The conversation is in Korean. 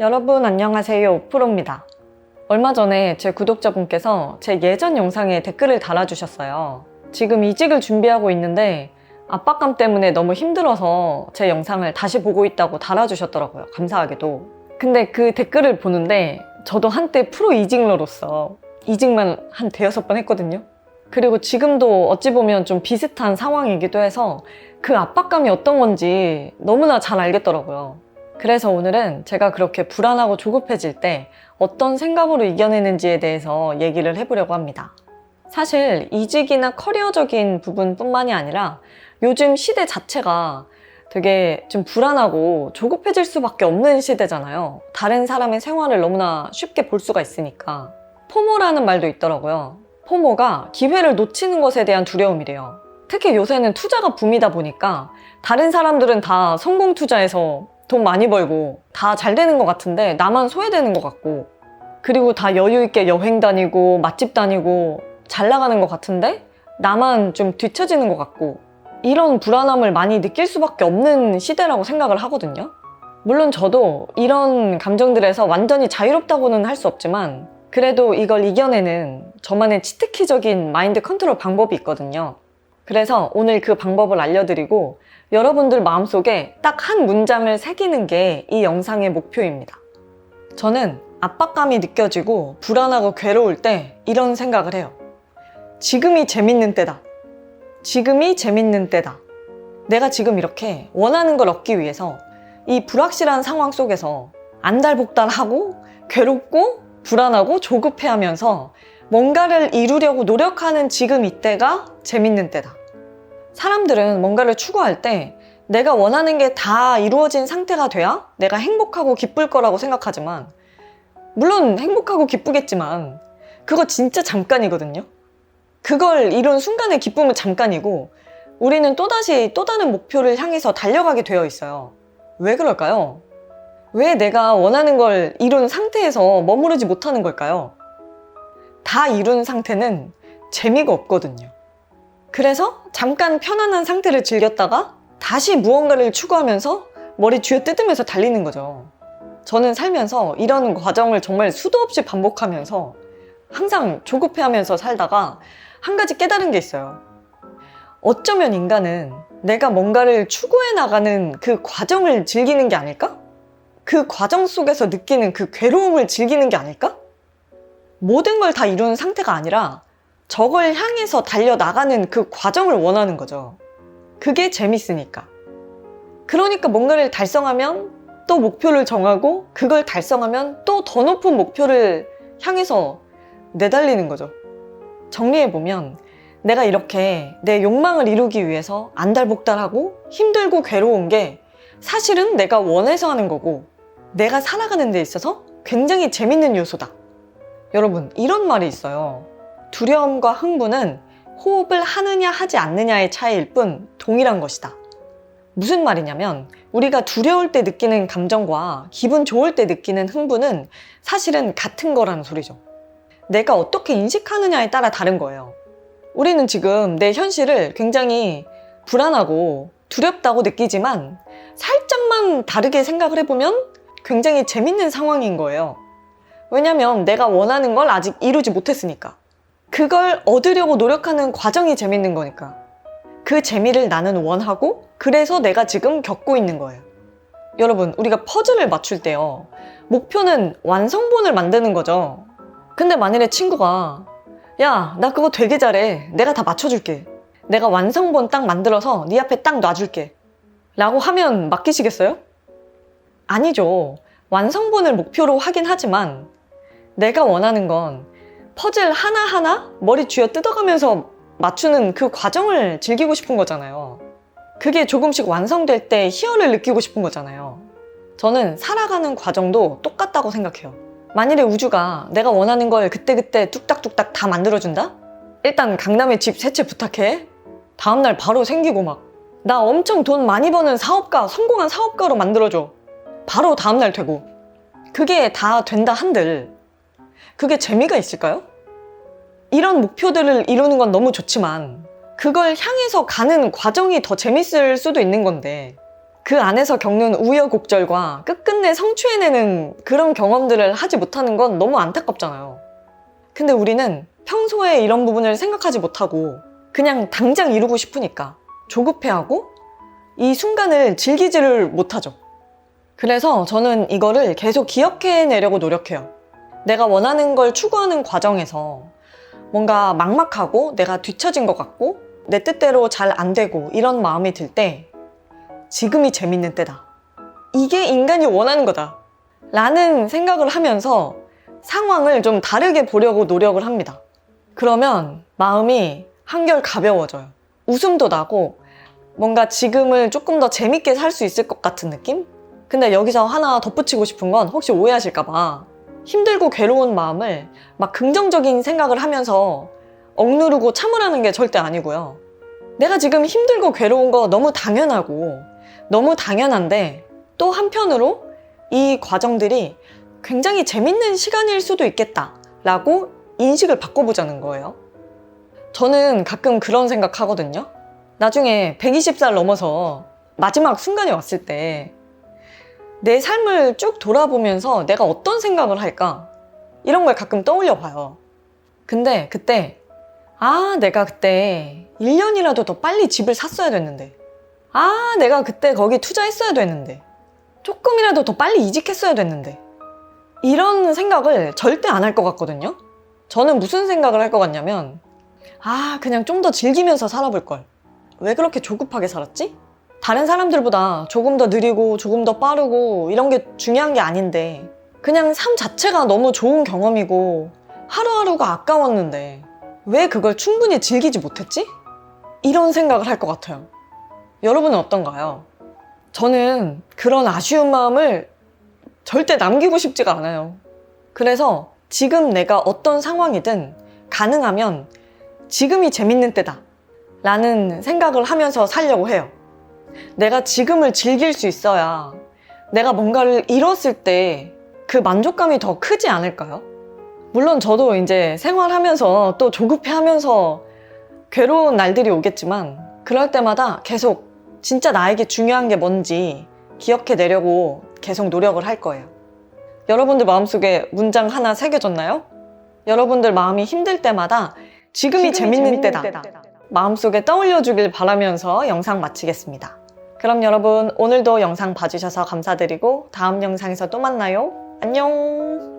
여러분 안녕하세요 프로입니다. 얼마 전에 제 구독자분께서 제 예전 영상에 댓글을 달아주셨어요. 지금 이직을 준비하고 있는데 압박감 때문에 너무 힘들어서 제 영상을 다시 보고 있다고 달아주셨더라고요. 감사하게도. 근데 그 댓글을 보는데 저도 한때 프로 이직러로서 이직만 한 대여섯 번 했거든요. 그리고 지금도 어찌 보면 좀 비슷한 상황이기도 해서 그 압박감이 어떤 건지 너무나 잘 알겠더라고요. 그래서 오늘은 제가 그렇게 불안하고 조급해질 때 어떤 생각으로 이겨내는지에 대해서 얘기를 해보려고 합니다. 사실 이직이나 커리어적인 부분뿐만이 아니라 요즘 시대 자체가 되게 좀 불안하고 조급해질 수밖에 없는 시대잖아요. 다른 사람의 생활을 너무나 쉽게 볼 수가 있으니까. 포모라는 말도 있더라고요. 포모가 기회를 놓치는 것에 대한 두려움이래요. 특히 요새는 투자가 붐이다 보니까 다른 사람들은 다 성공 투자해서 돈 많이 벌고 다 잘 되는 것 같은데 나만 소외되는 것 같고 그리고 다 여유 있게 여행 다니고 맛집 다니고 잘 나가는 것 같은데 나만 좀 뒤처지는 것 같고 이런 불안함을 많이 느낄 수밖에 없는 시대라고 생각을 하거든요. 물론 저도 이런 감정들에서 완전히 자유롭다고는 할 수 없지만 그래도 이걸 이겨내는 저만의 치트키적인 마인드 컨트롤 방법이 있거든요. 그래서 오늘 그 방법을 알려드리고 여러분들 마음속에 딱 한 문장을 새기는 게 이 영상의 목표입니다. 저는 압박감이 느껴지고 불안하고 괴로울 때 이런 생각을 해요. 지금이 재밌는 때다. 지금이 재밌는 때다. 내가 지금 이렇게 원하는 걸 얻기 위해서 이 불확실한 상황 속에서 안달복달하고 괴롭고 불안하고 조급해 하면서 뭔가를 이루려고 노력하는 지금 이때가 재밌는 때다. 사람들은 뭔가를 추구할 때 내가 원하는 게 다 이루어진 상태가 돼야 내가 행복하고 기쁠 거라고 생각하지만 물론 행복하고 기쁘겠지만 그거 진짜 잠깐이거든요. 그걸 이룬 순간의 기쁨은 잠깐이고 우리는 또다시 또 다른 목표를 향해서 달려가게 되어 있어요. 왜 그럴까요? 왜 내가 원하는 걸 이룬 상태에서 머무르지 못하는 걸까요? 다 이룬 상태는 재미가 없거든요. 그래서 잠깐 편안한 상태를 즐겼다가 다시 무언가를 추구하면서 머리 쥐어 뜯으면서 달리는 거죠. 저는 살면서 이런 과정을 정말 수도 없이 반복하면서 항상 조급해하면서 살다가 한 가지 깨달은 게 있어요. 어쩌면 인간은 내가 뭔가를 추구해 나가는 그 과정을 즐기는 게 아닐까? 그 과정 속에서 느끼는 그 괴로움을 즐기는 게 아닐까? 모든 걸 다 이룬 상태가 아니라 저걸 향해서 달려나가는 그 과정을 원하는 거죠. 그게 재밌으니까. 그러니까 뭔가를 달성하면 또 목표를 정하고 그걸 달성하면 또 더 높은 목표를 향해서 내달리는 거죠. 정리해보면 내가 이렇게 내 욕망을 이루기 위해서 안달복달하고 힘들고 괴로운 게 사실은 내가 원해서 하는 거고 내가 살아가는 데 있어서 굉장히 재밌는 요소다. 여러분, 이런 말이 있어요. 두려움과 흥분은 호흡을 하느냐 하지 않느냐의 차이일 뿐 동일한 것이다. 무슨 말이냐면 우리가 두려울 때 느끼는 감정과 기분 좋을 때 느끼는 흥분은 사실은 같은 거라는 소리죠. 내가 어떻게 인식하느냐에 따라 다른 거예요. 우리는 지금 내 현실을 굉장히 불안하고 두렵다고 느끼지만 살짝만 다르게 생각을 해보면 굉장히 재밌는 상황인 거예요. 왜냐면 내가 원하는 걸 아직 이루지 못했으니까. 그걸 얻으려고 노력하는 과정이 재밌는 거니까. 그 재미를 나는 원하고 그래서 내가 지금 겪고 있는 거예요. 여러분, 우리가 퍼즐을 맞출 때요. 목표는 완성본을 만드는 거죠. 근데 만일에 친구가 야, 나 그거 되게 잘해. 내가 다 맞춰줄게. 내가 완성본 딱 만들어서 네 앞에 딱 놔줄게. 라고 하면 맡기시겠어요? 아니죠. 완성본을 목표로 하긴 하지만 내가 원하는 건 퍼즐 하나하나 머리 쥐어 뜯어가면서 맞추는 그 과정을 즐기고 싶은 거잖아요. 그게 조금씩 완성될 때 희열을 느끼고 싶은 거잖아요. 저는 살아가는 과정도 똑같다고 생각해요. 만일에 우주가 내가 원하는 걸 그때그때 뚝딱뚝딱 다 만들어준다? 일단 강남에 집 세 채 부탁해. 다음날 바로 생기고 막. 나 엄청 돈 많이 버는 사업가, 성공한 사업가로 만들어줘. 바로 다음날 되고. 그게 다 된다 한들. 그게 재미가 있을까요? 이런 목표들을 이루는 건 너무 좋지만, 그걸 향해서 가는 과정이 더 재밌을 수도 있는 건데, 그 안에서 겪는 우여곡절과 끝끝내 성취해내는 그런 경험들을 하지 못하는 건 너무 안타깝잖아요. 근데 우리는 평소에 이런 부분을 생각하지 못하고 그냥 당장 이루고 싶으니까 조급해하고 이 순간을 즐기지를 못하죠. 그래서 저는 이거를 계속 기억해내려고 노력해요. 내가 원하는 걸 추구하는 과정에서 뭔가 막막하고 내가 뒤처진 것 같고 내 뜻대로 잘 안 되고 이런 마음이 들 때 지금이 재밌는 때다. 이게 인간이 원하는 거다. 라는 생각을 하면서 상황을 좀 다르게 보려고 노력을 합니다. 그러면 마음이 한결 가벼워져요. 웃음도 나고 뭔가 지금을 조금 더 재밌게 살 수 있을 것 같은 느낌? 근데 여기서 하나 덧붙이고 싶은 건 혹시 오해하실까봐 힘들고 괴로운 마음을 막 긍정적인 생각을 하면서 억누르고 참으라는 게 절대 아니고요. 내가 지금 힘들고 괴로운 거 너무 당연하고 너무 당연한데 또 한편으로 이 과정들이 굉장히 재밌는 시간일 수도 있겠다 라고 인식을 바꿔보자는 거예요. 저는 가끔 그런 생각 하거든요. 나중에 120살 넘어서 마지막 순간이 왔을 때 내 삶을 쭉 돌아보면서 내가 어떤 생각을 할까? 이런 걸 가끔 떠올려 봐요. 근데 그때, 아, 내가 그때 1년이라도 더 빨리 집을 샀어야 됐는데. 아, 내가 그때 거기 투자했어야 됐는데. 조금이라도 더 빨리 이직했어야 됐는데. 이런 생각을 절대 안 할 것 같거든요? 저는 무슨 생각을 할 것 같냐면, 아, 그냥 좀 더 즐기면서 살아볼 걸. 왜 그렇게 조급하게 살았지? 다른 사람들보다 조금 더 느리고 조금 더 빠르고 이런 게 중요한 게 아닌데 그냥 삶 자체가 너무 좋은 경험이고 하루하루가 아까웠는데 왜 그걸 충분히 즐기지 못했지? 이런 생각을 할 것 같아요. 여러분은 어떤가요? 저는 그런 아쉬운 마음을 절대 남기고 싶지가 않아요. 그래서 지금 내가 어떤 상황이든 가능하면 지금이 재밌는 때다. 라는 생각을 하면서 살려고 해요. 내가 지금을 즐길 수 있어야 내가 뭔가를 이뤘을 때 그 만족감이 더 크지 않을까요? 물론 저도 이제 생활하면서 또 조급해 하면서 괴로운 날들이 오겠지만 그럴 때마다 계속 진짜 나에게 중요한 게 뭔지 기억해 내려고 계속 노력을 할 거예요. 여러분들 마음속에 문장 하나 새겨졌나요? 여러분들 마음이 힘들 때마다 지금이, 재밌는, 때다. 마음속에 떠올려 주길 바라면서 영상 마치겠습니다. 그럼 여러분 오늘도 영상 봐주셔서 감사드리고 다음 영상에서 또 만나요. 안녕!